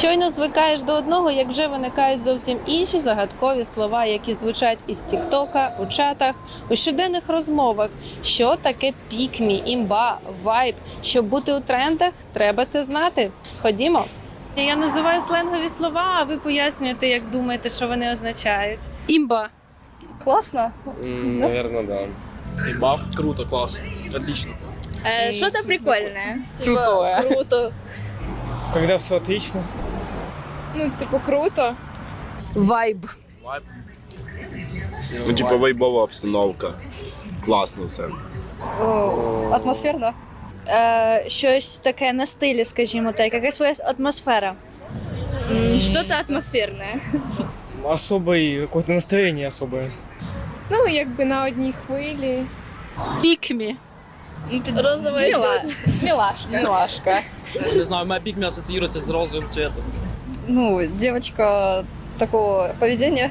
Щойно звикаєш до одного, як вже виникають зовсім інші загадкові слова, які звучать із Тіктока, у чатах, у щоденних розмовах. Що таке пікмі, імба, вайб? Щоб бути у трендах, треба це знати. Ходімо. Я називаю сленгові слова, а ви пояснюєте, як думаєте, що вони означають. Імба. Классно. Наверное, да. Ебав, круто, класс, отлично. Э, Что-то прикольное. Крутое. Круто. Когда все отлично. Ну, типу, круто. Вайб. Вайб. Ну, типу, вайбова обстановка. Класно все. О, атмосферно. Е, щось таке на стилі, скажімо так, якась своя атмосфера. Что-то атмосферное. Особое какое-то настроение особое. Ну, якби на одній хвилі. Пікмі. Розовая тётя. Милашка. Милашка. Не знаю, моя пикми ассоциируется с розовым цветом. Ну, девочка такого поведения.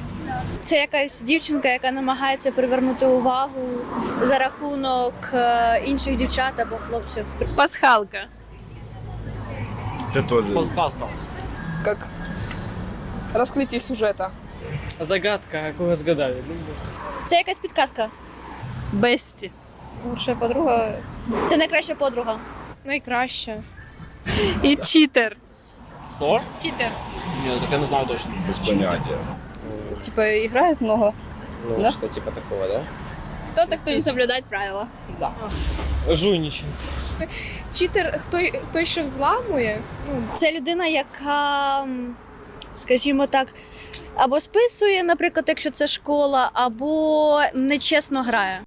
Це якась дівчинка, яка намагається привернути увагу за рахунок е, інших дівчат або хлопців. Пасхалка. Ти теж. Подсказка. Как раскрытие сюжета. Загадка, как вы разгадали. Ну, Це якась підказка. Бесті. Лучшая подруга. Це найкраща подруга. Найкраща. І читер. Кто? Читер. Нет, так я не знаю точно. Без поняття. Типа, играет много. ну Да? что типа такого, да? Кто-то, кто не соблюдает правила. Да. Жульничает. Читер, хто, той, що взламує. Ну, Це людина, яка, м, скажімо так, або списує, наприклад, якщо це школа, або нечесно грає.